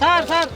Sir sir.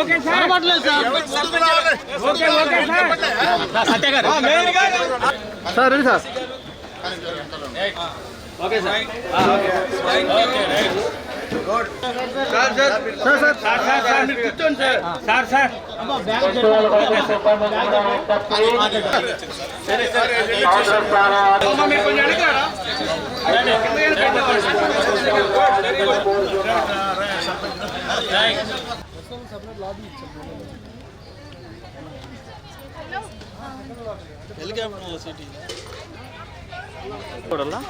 Okay sir పర్లేదు sir okay okay sir Satya garu sir రండి sir okay sir sir sir sir sir sir మీరు కూర్చోండి sir sir sir అమ్మ, మీరు కొంచెం వెనకారా? చూడాలా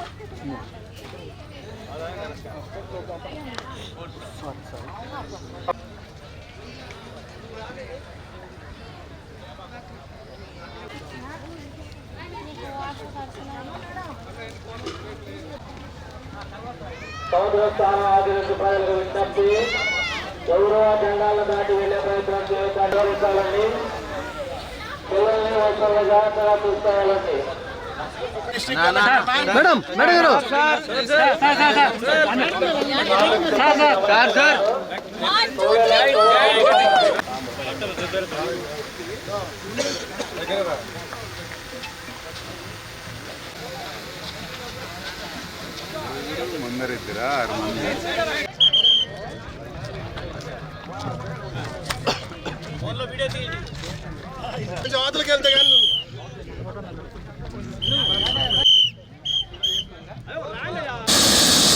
సముద్ర స్థానం ప్రజలకు విజ్ఞప్తి గౌరవ జెండాలను దాటి వెళ్ళే ప్రయత్నం చేయాలని मैडम मैडम करो sir sir ಮಂದರಿದ್ದೀರಾ garu sir sir sir sir sir sir sir ముందరిద్దరా ఆరు మంది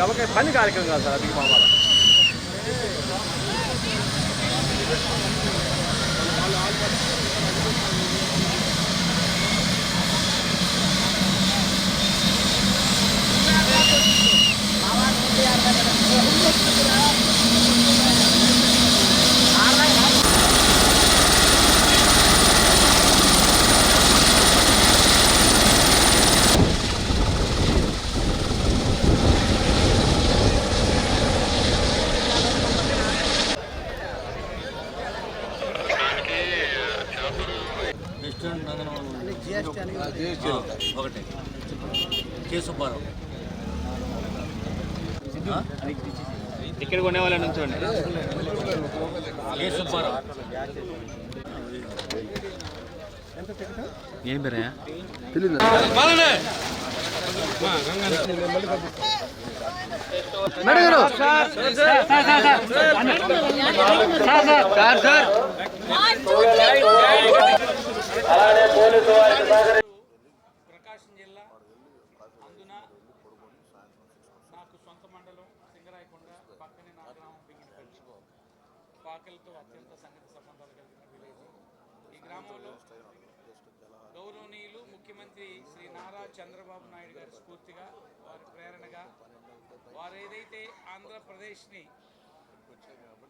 గబక పని కార్యక్రమం కాదు సార్ అది మామూలు ఒకటి కే సుబ్బారావు ఇక్కడ కొనే వాళ్ళని ఉంచండి కే సుబ్బారావు ఏం పేరయ్యా తెలియదు madam garu sir sir sir sir sir sir అలానే పోలీసు వారికి సహకరి ప్రకాశం జిల్లా అందున నాకు సొంత మండలం సింగరాయకొండ పక్కనే నా గ్రామం పాకలతో అత్యంత సన్నిహిత చంద్రబాబు నాయుడు గారి స్ఫూర్తిగా వారి ప్రేరణగా వారు ఏదైతే ఆంధ్రప్రదేశ్ని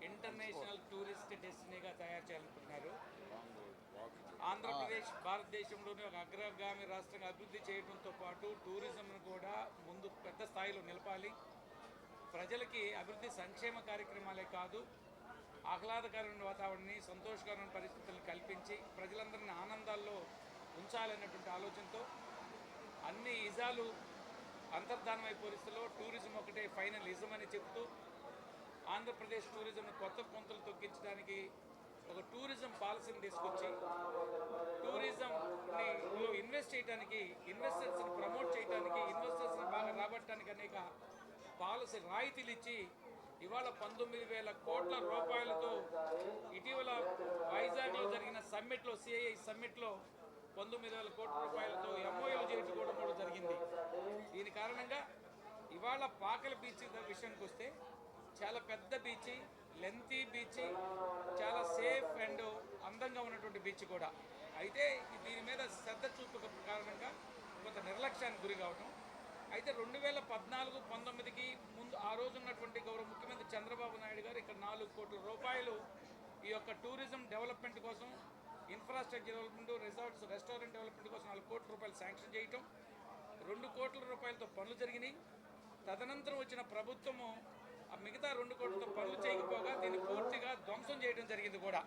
ఇంటర్నేషనల్ టూరిస్ట్ డెస్టినీగా తయారు చేయాలనుకుంటున్నారు ఆంధ్రప్రదేశ్ భారతదేశంలోనే ఒక అగ్రగామి రాష్ట్రంగా అభివృద్ధి చేయడంతో పాటు టూరిజంను కూడా ముందు పెద్ద స్థాయిలో నిలపాలి. ప్రజలకి అభివృద్ధి సంక్షేమ కార్యక్రమాలే కాదు ఆహ్లాదకరమైన వాతావరణాన్ని సంతోషకరమైన పరిస్థితులను కల్పించి ప్రజలందరినీ ఆనందాల్లో ఉంచాలన్నటువంటి ఆలోచనతో అన్ని ఇజాలు అంతర్ధానమై పరిస్థితుల్లో టూరిజం ఒకటే ఫైనల్ ఇజం అని చెప్తూ ఆంధ్రప్రదేశ్ టూరిజంను కొత్త పొంతలు తొక్కించడానికి ఒక టూరిజం పాలసీని తీసుకొచ్చి టూరిజంని ఇన్వెస్ట్ చేయడానికి ఇన్వెస్టర్స్ని ప్రమోట్ చేయడానికి ఇన్వెస్టర్స్ని బాగా రాబట్టడానికి అనేక పాలసీ రాయితీలు ఇచ్చి ఇవాళ పంతొమ్మిది వేల కోట్ల రూపాయలతో ఇటీవల వైజాగ్లో జరిగిన సమ్మిట్లో సిఐఐ సమ్మిట్లో పంతొమ్మిది వేల కోట్ల రూపాయలతో ఎంఓఏలు చేయించుకోవడం కూడా జరిగింది. దీని కారణంగా ఇవాళ పాకల బీచ్ విషయానికి వస్తే చాలా పెద్ద బీచ్ లెంతీ బీచ్ చాలా సేఫ్ అండ్ అందంగా ఉన్నటువంటి బీచ్ కూడా. అయితే దీని మీద శ్రద్ధ చూపక కారణంగా కొంత నిర్లక్ష్యానికి గురి కావటం. అయితే రెండు వేల పద్నాలుగు పంతొమ్మిదికి ముందు ఆ రోజు ఉన్నటువంటి గౌరవ ముఖ్యమంత్రి చంద్రబాబు నాయుడు గారు ఇక్కడ నాలుగు కోట్ల రూపాయలు ఈ యొక్క టూరిజం డెవలప్మెంట్ కోసం infrastructure development resorts restaurant development కోసం నాలుగు కోట్ల రూపాయలు శాంక్షన్ చేయటం. రెండు కోట్ల రూపాయలతో పనులు జరిగినాయి. తదనంతరం వచ్చిన ప్రభుత్వము ఆ మిగతా రెండు కోట్లతో పనులు చేయకపోగా దీన్ని పూర్తిగా ధ్వంసం చేయడం జరిగింది కూడా.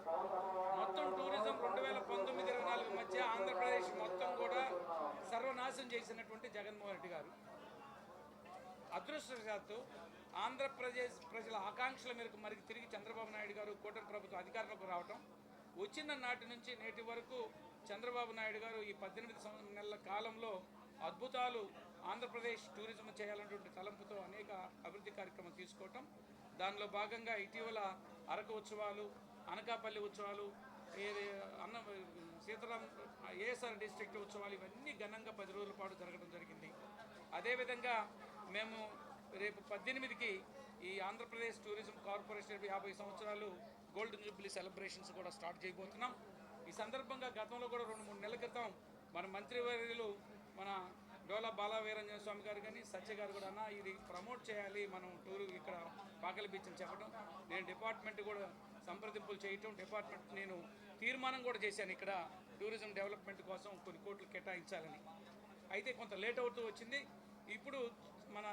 మొత్తం టూరిజం రెండు వేల పంతొమ్మిది ఇరవై నాలుగు మధ్య ఆంధ్రప్రదేశ్ మొత్తం కూడా సర్వనాశనం చేసినటువంటి జగన్మోహన్ రెడ్డి గారు. అదృష్టవశాత్తు ఆంధ్రప్రదేశ్ ప్రజల ఆకాంక్షల మేరకు మరి తిరిగి చంద్రబాబు నాయుడు గారు కూటమి ప్రభుత్వం అధికారంలోకి రావటం వచ్చిన నాటి నుంచి నేటి వరకు చంద్రబాబు నాయుడు గారు ఈ పద్దెనిమిది నెలల కాలంలో అద్భుతాలు ఆంధ్రప్రదేశ్ టూరిజం చేయాలన్నటువంటి తలంపుతో అనేక అభివృద్ధి కార్యక్రమం తీసుకోవటం. దానిలో భాగంగా ఇటీవల అరకు ఉత్సవాలు అనకాపల్లి ఉత్సవాలు ఏది అన్న సీతారాం ఏఎస్ఆర్ డిస్ట్రిక్ట్ ఉత్సవాలు ఇవన్నీ ఘనంగా పది రోజుల పాటు జరగడం జరిగింది. అదేవిధంగా మేము రేపు పద్దెనిమిదికి ఈ ఆంధ్రప్రదేశ్ టూరిజం కార్పొరేషన్ యాభై సంవత్సరాలు గోల్డెన్ జూబ్లీ సెలబ్రేషన్స్ కూడా స్టార్ట్ చేయబోతున్నాం. ఈ సందర్భంగా గతంలో కూడా రెండు మూడు నెలల క్రితం మన మంత్రివర్యులు మన డోలా బాలా వీరంజన స్వామి గారు కానీ సత్య గారు కూడా అన్న ఇది ప్రమోట్ చేయాలి మనం టూర్ ఇక్కడ పాకలి బీచ్ అని చెప్పడం. నేను డిపార్ట్మెంట్ కూడా సంప్రదింపులు చేయటం డిపార్ట్మెంట్ నేను తీర్మానం కూడా చేశాను ఇక్కడ టూరిజం డెవలప్మెంట్ కోసం కొన్ని కోట్లు కేటాయించాలని. అయితే కొంత లేట్ అవుతూ వచ్చింది. ఇప్పుడు మన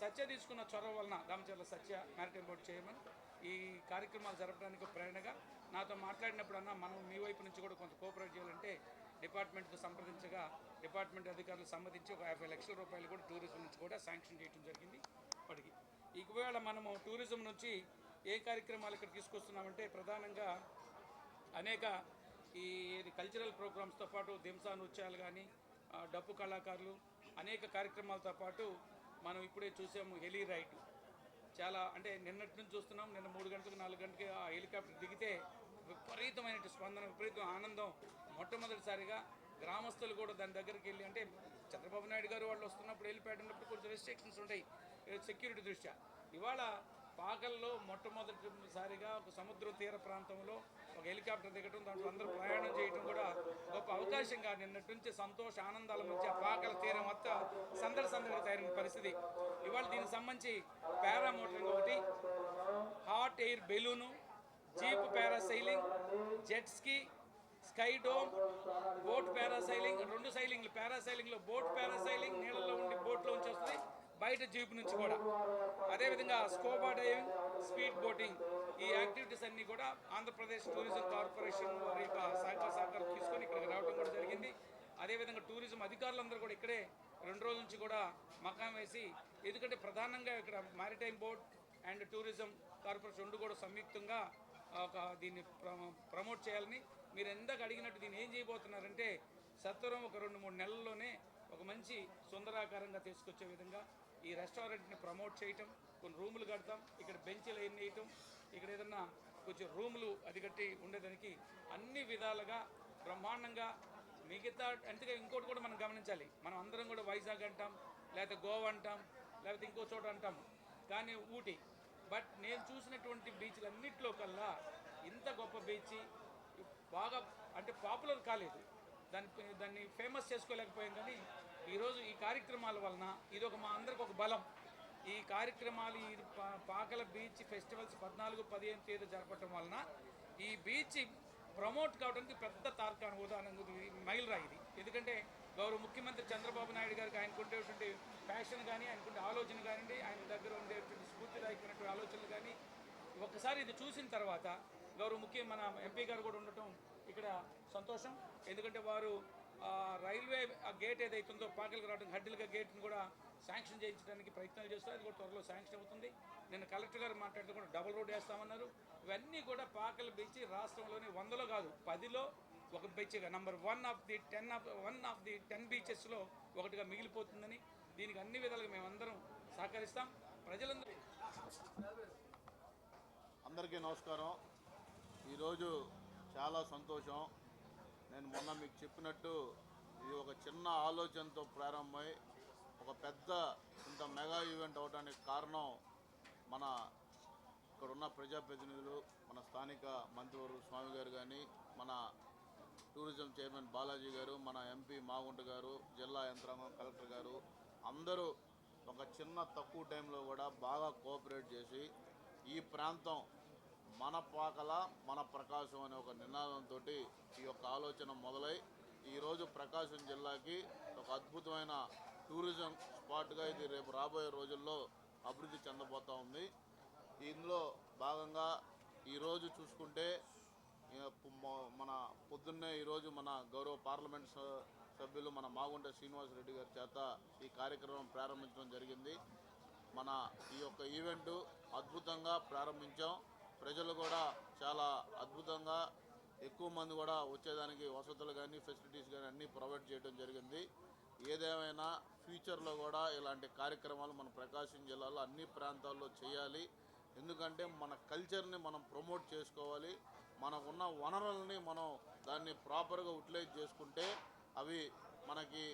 సత్య తీసుకున్న చొరవ వలన Damacharla Satya maritime board chairman ఈ కార్యక్రమాలు జరపడానికి ప్రేరణగా నాతో మాట్లాడినప్పుడు అన్న మనం మీ వైపు నుంచి కూడా కొంత కోఆపరేట్ చేయాలంటే డిపార్ట్మెంట్తో సంప్రదించగా డిపార్ట్మెంట్ అధికారులు సమ్మతించి ఒక యాభై లక్షల రూపాయలు కూడా టూరిజం నుంచి కూడా శాంక్షన్ చేయడం జరిగింది ఇప్పటికి. ఈవేళ మనము టూరిజం నుంచి ఏ కార్యక్రమాలు ఇక్కడ తీసుకొస్తున్నామంటే ప్రధానంగా అనేక ఈ ఏది కల్చరల్ ప్రోగ్రామ్స్తో పాటు దింసా నృత్యాలు కానీ డప్పు కళాకారులు అనేక కార్యక్రమాలతో పాటు మనం ఇప్పుడే చూసాము హెలీ రైడ్. చాలా అంటే నిన్నటి నుంచి చూస్తున్నాం నిన్న మూడు గంటలకు నాలుగు గంటలకి ఆ హెలికాప్టర్ దిగితే విపరీతమైన స్పందన విపరీతం ఆనందం మొట్టమొదటిసారిగా. గ్రామస్తులు కూడా దాని దగ్గరికి వెళ్ళి అంటే చంద్రబాబు నాయుడు గారు వాళ్ళు వస్తున్నప్పుడు వెళ్ళిపోయేటప్పుడు కొంచెం రెస్ట్రిక్షన్స్ ఉంటాయి సెక్యూరిటీ దృష్ట్యా. ఇవాళ పాకల్లో మొట్టమొదటిసారిగా ఒక సముద్ర తీర ప్రాంతంలో ఒక హెలికాప్టర్ దిగటం దాంట్లో అందరూ ప్రయాణం చేయడం కూడా గొప్ప అవకాశంగా నిన్నటి నుంచి సంతోష ఆనందాల మధ్య పాకల తీరం మొత్తం సందడి సందడి తయారైన పరిస్థితి. ఇవాళ దీనికి సంబంధించి పారామోటరింగ్ ఒకటి hot air balloon jeep parasailing jet ski sky dome boat parasailing రెండు సైలింగ్లు పారాసైలింగ్లో బోట్ పారాసైలింగ్ నీళ్ళలో ఉండి బోట్లో నుంచి వస్తుంది బయట జీప్ నుంచి కూడా. అదేవిధంగా స్కోబా డైవింగ్ స్పీడ్ బోటింగ్ ఈ యాక్టివిటీస్ అన్నీ కూడా ఆంధ్రప్రదేశ్ టూరిజం కార్పొరేషన్ వారి యొక్క సహకార సహకారం తీసుకొని ఇక్కడికి రావడం కూడా జరిగింది. అదేవిధంగా టూరిజం అధికారులందరూ కూడా ఇక్కడే రెండు రోజుల నుంచి కూడా మకాం వేసి ఎందుకంటే ప్రధానంగా ఇక్కడ maritime board and tourism corporation రెండు కూడా సంయుక్తంగా ఒక దీన్ని ప్రమోట్ చేయాలని మీరు ఎందాక అడిగినట్టు దీన్ని ఏం చేయబోతున్నారంటే సత్వరం ఒక రెండు మూడు నెలల్లోనే ఒక మంచి సుందరాకారంగా తీసుకొచ్చే విధంగా ఈ రెస్టారెంట్ని ప్రమోట్ చేయటం కొన్ని రూములు కడతాం ఇక్కడ బెంచీలు ఎన్ని వేయటం ఇక్కడ ఏదన్నా కొంచెం రూములు అది కట్టి ఉండేదానికి అన్ని విధాలుగా బ్రహ్మాండంగా మిగతా అంతగా ఇంకోటి కూడా మనం గమనించాలి. మనం అందరం కూడా వైజాగ్ అంటాం లేకపోతే గోవా అంటాం లేకపోతే ఇంకో చోట అంటాం. కానీ ఊటీ. బట్ నేను చూసినటువంటి బీచ్లు కల్లా ఇంత గొప్ప బీచ్ బాగా అంటే పాపులర్ కాలేదు. దాన్ని దాన్ని ఫేమస్ చేసుకోలేకపోయాం కానీ ఈరోజు ఈ కార్యక్రమాల వలన ఇది ఒక మా అందరికి ఒక బలం. ఈ కార్యక్రమాలు ఈ పాకల బీచ్ ఫెస్టివల్స్ పద్నాలుగు పదిహేను తేదీ జరపడం వలన ఈ బీచ్ ప్రమోట్ కావడానికి పెద్ద తార్కాణ ఉదాహరణ ఇది మైలురాయి ఇది. ఎందుకంటే గౌరవ ముఖ్యమంత్రి చంద్రబాబు నాయుడు గారికి ఆయనకు ఉండేటువంటి ప్యాషన్ కానీ ఆయనకుండే ఆలోచన కానివ్వండి ఆయన దగ్గర ఉండేటువంటి స్ఫూర్తిదాయకమైనటువంటి ఆలోచనలు కానీ ఒకసారి ఇది చూసిన తర్వాత గౌరవ ముఖ్య మన ఎంపీ గారు కూడా ఉండటం ఇక్కడ సంతోషం. ఎందుకంటే వారు రైల్వే ఆ గేట్ ఏదైతుందో పాకలకు రావడం హడ్డిలుగా గేట్ని కూడా శాంక్షన్ చేయించడానికి ప్రయత్నాలు చేస్తారు అది కూడా త్వరలో శాంక్షన్ అవుతుంది. నిన్న కలెక్టర్ గారు మాట్లాడితే కూడా డబుల్ రోడ్ వేస్తామన్నారు. ఇవన్నీ కూడా పాకలు బీచ్ రాష్ట్రంలోని వందలో కాదు పదిలో ఒక బీచ్గా number one of the ten of one of the ten బీచెస్లో ఒకటిగా మిగిలిపోతుందని దీనికి అన్ని విధాలుగా మేమందరం సహకరిస్తాం. ప్రజలందరూ అందరికీ నమస్కారం. ఈరోజు చాలా సంతోషం. నేను మొన్న మీకు చెప్పినట్టు ఇది ఒక చిన్న ఆలోచనతో ప్రారంభమై ఒక పెద్ద ఇంత మెగా ఈవెంట్ అవడానికి కారణం మన ఇక్కడ ఉన్న ప్రజాప్రతినిధులు మన స్థానిక మంత్రివర్గ స్వామి గారు కానీ మన టూరిజం చైర్మన్ బాలాజీ గారు మన ఎంపీ మాగుంట గారు జిల్లా యంత్రాంగం కలెక్టర్ గారు అందరూ ఒక చిన్న తక్కువ టైంలో కూడా బాగా కోఆపరేట్ చేసి ఈ ప్రాంతం మన పాకల మన ప్రకాశం అనే ఒక నినాదంతో ఈ యొక్క ఆలోచన మొదలై ఈరోజు ప్రకాశం జిల్లాకి ఒక అద్భుతమైన టూరిజం స్పాట్గా ఇది రేపు రాబోయే రోజుల్లో అభివృద్ధి చెందబోతూ ఉంది. ఇందులో భాగంగా ఈరోజు చూసుకుంటే మన పొద్దున్నే ఈరోజు మన గౌరవ పార్లమెంట్ స- సభ్యులు మన మాగుంట శ్రీనివాసరెడ్డి గారి చేత ఈ కార్యక్రమం ప్రారంభించడం జరిగింది. మన ఈ యొక్క ఈవెంట్ అద్భుతంగా ప్రారంభించాం. ప్రజలు కూడా చాలా అద్భుతంగా ఎక్కువ మంది కూడా వచ్చేదానికి వసతులు కానీ ఫెసిలిటీస్ కానీ అన్నీ ప్రొవైడ్ చేయడం జరిగింది. ఏదేమైనా ఫ్యూచర్లో కూడా ఇలాంటి కార్యక్రమాలు మన ప్రకాశం జిల్లాలో అన్ని ప్రాంతాల్లో చేయాలి. ఎందుకంటే మన కల్చర్ని మనం ప్రమోట్ చేసుకోవాలి. మనకున్న వనరులని మనం దాన్ని ప్రాపర్గా యూటిలైజ్ చేసుకుంటే అవి మనకి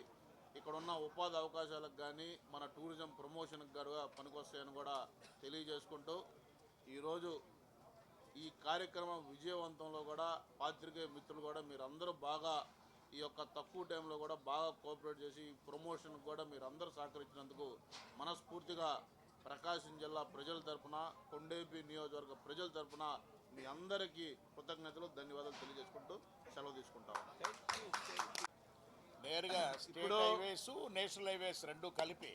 ఇక్కడున్న ఉపాధి అవకాశాలకు కానీ మన టూరిజం ప్రమోషన్కి కూడా పనికొస్తాయని కూడా తెలియజేసుకుంటూ ఈరోజు ఈ కార్యక్రమం విజయవంతంలో కూడా పాత్రికేయ మిత్రులు కూడా మీరందరూ బాగా ఈ యొక్క తక్కువ టైంలో కూడా బాగా కోఆపరేట్ చేసి ఈ ప్రమోషన్కి కూడా మీరు అందరూ సహకరించినందుకు మనస్ఫూర్తిగా ప్రకాశం జిల్లా ప్రజల తరఫున కొండేపి నియోజకవర్గ ప్రజల తరఫున మీ అందరికీ కృతజ్ఞతలు ధన్యవాదాలు తెలియజేసుకుంటూ సెలవు తీసుకుంటాం నేరుగా స్టేట్ హైవేస్ నేషనల్ హైవేస్ రెండు కలిపి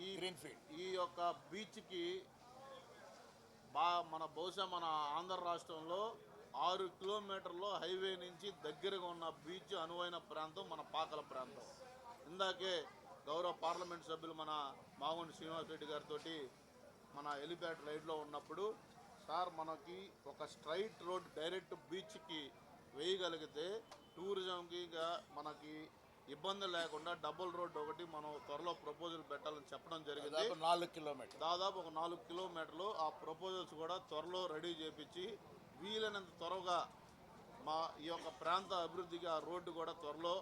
ఈ గ్రీన్ఫీల్డ్. ఈ యొక్క బీచ్కి బా మన బహుశా మన ఆంధ్ర రాష్ట్రంలో ఆరు కిలోమీటర్లో హైవే నుంచి దగ్గరగా ఉన్న బీచ్ అనువైన ప్రాంతం మన పాకల ప్రాంతం ఇందాకే గౌరవ పార్లమెంట్ సభ్యులు మన మాగుండి శ్రీనివాసరెడ్డి గారితో మన ఎలిప్యాడ్ రైడ్లో ఉన్నప్పుడు సార్ మనకి ఒక స్ట్రైట్ రోడ్ డైరెక్ట్ బీచ్కి వేయగలిగితే టూరిజంకి ఇంకా మనకి ఇబ్బంది లేకుండా డబుల్ రోడ్ ఒకటి మనం త్వరలో ప్రపోజల్ పెట్టాలని చెప్పడం జరిగింది. నాలుగు కిలోమీటర్ దాదాపు ఒక నాలుగు కిలోమీటర్లు ఆ ప్రపోజల్స్ కూడా త్వరలో రెడీ చేపించి వీలైనంత త్వరగా మా ఈ యొక్క ప్రాంత అభివృద్ధికి ఆ రోడ్డు కూడా త్వరలో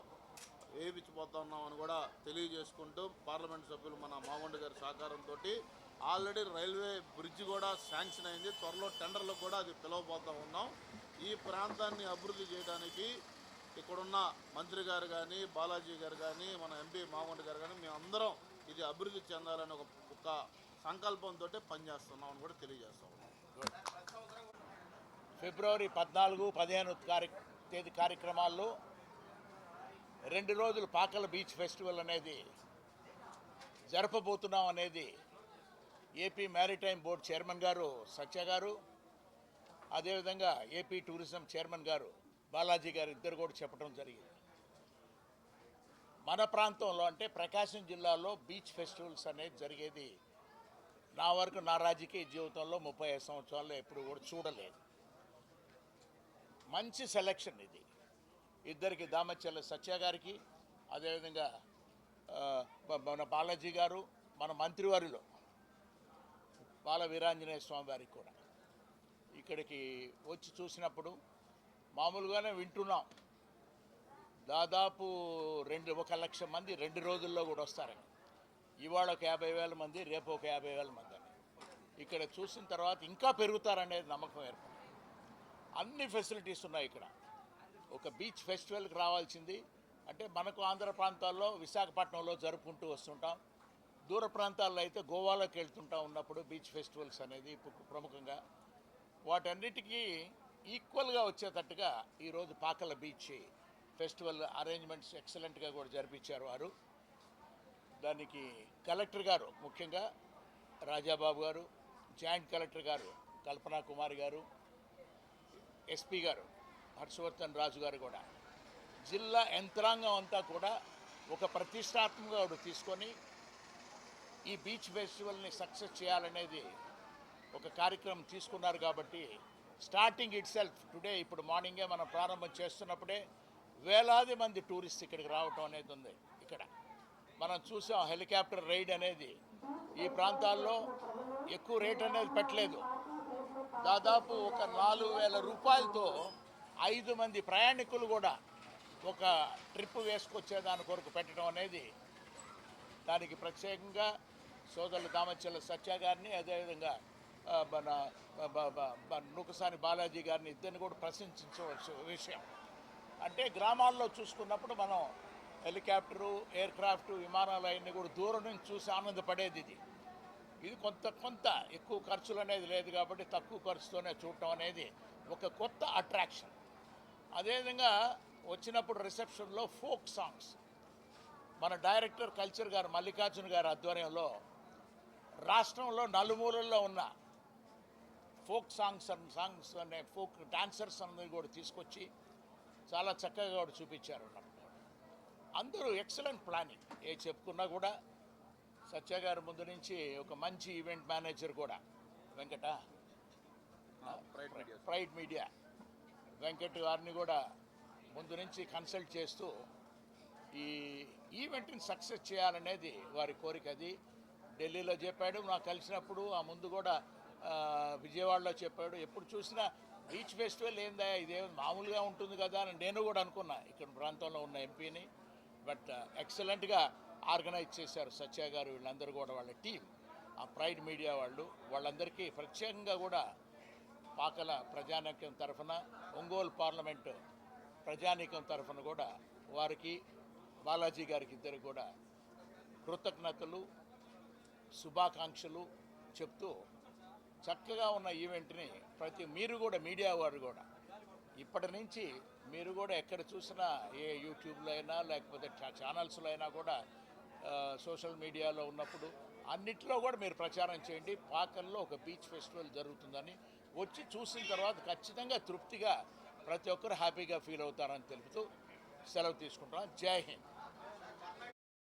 వేయించిపోతా ఉన్నామని కూడా తెలియజేసుకుంటూ పార్లమెంట్ సభ్యులు మన మాగొండ గారి సహకారంతో ఆల్రెడీ రైల్వే బ్రిడ్జ్ కూడా శాంక్షన్ అయింది. త్వరలో టెండర్లకు కూడా అది పిలవబోతూ ఉన్నాం. ఈ ప్రాంతాన్ని అభివృద్ధి చేయడానికి ఇక్కడున్న మంత్రి గారు కానీ బాలాజీ గారు కానీ మన ఎంపీ మాగొండ గారు కానీ మేమందరం ఇది అభివృద్ధి చెందాలని ఒక ఒక సంకల్పంతో పనిచేస్తున్నాం అని కూడా తెలియజేస్తాం ఫిబ్రవరి పద్నాలుగు పదిహేను కార్య తేదీ కార్యక్రమాల్లో రెండు రోజులు పాకల బీచ్ ఫెస్టివల్ అనేది జరపబోతున్నాం అనేది ఏపీ మ్యారిటైమ్ బోర్డ్ చైర్మన్ గారు సత్య గారు అదేవిధంగా ఏపీ టూరిజం చైర్మన్ గారు బాలాజీ గారు ఇద్దరు కూడా చెప్పడం జరిగింది. మన ప్రాంతంలో అంటే ప్రకాశం జిల్లాలో బీచ్ ఫెస్టివల్స్ అనేది జరిగేది నా వరకు నా రాజకీయ జీవితంలో ముప్పై ఐదు సంవత్సరాల్లో ఎప్పుడు కూడా చూడలేదు. మంచి సెలక్షన్ ఇది. ఇద్దరికి దామచల్ల సత్య గారికి అదేవిధంగా మన బాలాజీ గారు మన మంత్రివారిలో బాల వీరాంజనేయ స్వామి వారికి కూడా. ఇక్కడికి వచ్చి చూసినప్పుడు మామూలుగానే వింటున్నాం. దాదాపు రెండు ఒక లక్ష మంది రెండు రోజుల్లో కూడా వస్తారని ఇవాళ ఒక యాభై వేల మంది రేపు ఒక యాభై వేల మంది అని. ఇక్కడ చూసిన తర్వాత ఇంకా పెరుగుతారనేది నమ్మకం ఏర్పడింది. అన్ని ఫెసిలిటీస్ ఉన్నాయి ఇక్కడ. ఒక బీచ్ ఫెస్టివల్కి రావాల్సింది. అంటే మనకు ఆంధ్ర ప్రాంతాల్లో విశాఖపట్నంలో జరుపుకుంటూ వస్తుంటాం. దూర ప్రాంతాల్లో అయితే గోవాలోకి వెళ్తుంటా ఉన్నప్పుడు బీచ్ ఫెస్టివల్స్ అనేది ప్రముఖంగా వాటన్నిటికీ ఈక్వల్గా వచ్చేటట్టుగా ఈరోజు పాకల బీచ్ ఫెస్టివల్ అరేంజ్మెంట్స్ ఎక్సలెంట్గా కూడా జరిపించారు వారు. దానికి కలెక్టర్ గారు ముఖ్యంగా రాజాబాబు గారు జాయింట్ కలెక్టర్ గారు కల్పనా కుమార్ గారు ఎస్పీ గారు హర్షవర్ధన్ రాజు గారు కూడా. జిల్లా యంత్రాంగం అంతా కూడా ఒక ప్రతిష్టాత్మకంగా ఒకటి తీసుకొని ఈ బీచ్ ఫెస్టివల్ని సక్సెస్ చేయాలనేది ఒక కార్యక్రమం తీసుకున్నారు కాబట్టి స్టార్టింగ్ ఇట్ సెల్ఫ్ టుడే ఇప్పుడు మార్నింగే మనం ప్రారంభం చేస్తున్నప్పుడే వేలాది మంది టూరిస్ట్ ఇక్కడికి రావటం అనేది ఉంది ఇక్కడ. మనం చూసాం హెలికాప్టర్ రైడ్ అనేది. ఈ ప్రాంతాల్లో ఎక్కువ రేట్ అనేది పెట్టలేదు. దాదాపు ఒక నాలుగు వేల రూపాయలతో ఐదు మంది ప్రయాణికులు కూడా ఒక ట్రిప్ వేసుకొచ్చే దాని కొరకు పెట్టడం అనేది దానికి ప్రత్యేకంగా సోదరులు దామచల్ల సత్య గారిని అదేవిధంగా మన నూకసాని బాలాజీ గారిని ఇద్దరిని కూడా ప్రశంసించవచ్చు విషయం. అంటే గ్రామాల్లో చూసుకున్నప్పుడు మనం హెలికాప్టరు ఎయిర్ క్రాఫ్ట్ విమానాలు అవన్నీ కూడా దూరం నుంచి చూసి ఆనందపడేది ఇది. ఇది కొంత కొంత ఎక్కువ ఖర్చులు అనేది లేదు కాబట్టి తక్కువ ఖర్చుతోనే చూడటం అనేది ఒక కొత్త అట్రాక్షన్. అదేవిధంగా వచ్చినప్పుడు రిసెప్షన్లో ఫోక్ సాంగ్స్. మన డైరెక్టర్ కల్చర్ గారు మల్లికార్జున గారి ఆధ్వర్యంలో రాష్ట్రంలో నలుమూలల్లో ఉన్న ఫోక్ సాంగ్స్ సాంగ్స్ అనే ఫోక్ డాన్సర్స్ అందరినీ కూడా తీసుకొచ్చి చాలా చక్కగా కూడా చూపించారు అన్నమాట. అందరూ ఎక్సలెంట్ ప్లానింగ్. ఏ చెప్పుకున్నా కూడా సత్య గారి ముందు నుంచి ఒక మంచి ఈవెంట్ మేనేజర్ కూడా. Venkata pride media. వెంకట్ గారిని కూడా ముందు నుంచి కన్సల్ట్ చేస్తూ ఈ ఈవెంట్ని సక్సెస్ చేయాలనేది వారి కోరిక అది. ఢిల్లీలో చెప్పాడు నాకు కలిసినప్పుడు ఆ ముందు కూడా విజయవాడలో చెప్పాడు. ఎప్పుడు చూసినా బీచ్ ఫెస్టివల్ ఏందా ఇదే మామూలుగా ఉంటుంది కదా అని నేను కూడా అనుకున్నా. ఇక్కడ ప్రాంతంలో ఉన్న ఎంపీని. బట్ ఎక్సలెంట్గా ఆర్గనైజ్ చేశారు సత్య గారు వీళ్ళందరూ కూడా వాళ్ళ టీం. ఆ ప్రైడ్ మీడియా వాళ్ళు వాళ్ళందరికీ ప్రత్యేకంగా కూడా పాకల ప్రజానీకం తరఫున ఒంగోలు పార్లమెంటు ప్రజానీకం తరఫున కూడా వారికి బాలాజీ గారికి ఇద్దరు కూడా కృతజ్ఞతలు. శుభాకాంక్షలు చెప్తూ చక్కగా ఉన్న ఈవెంట్ని ప్రతి మీరు కూడా మీడియా వారు కూడా. ఇప్పటి నుంచి మీరు కూడా ఎక్కడ చూసినా ఏ యూట్యూబ్లో అయినా లేకపోతే ఛానల్స్లో అయినా కూడా సోషల్ మీడియాలో ఉన్నప్పుడు అన్నిట్లో కూడా మీరు ప్రచారం చేయండి. పాకల్లో ఒక బీచ్ ఫెస్టివల్ జరుగుతుందని వచ్చి చూసిన తర్వాత ఖచ్చితంగా తృప్తిగా ప్రతి ఒక్కరు హ్యాపీగా ఫీల్ అవుతారని తెలుపుతూ సెలవు తీసుకుంటున్నాను జై హింద్.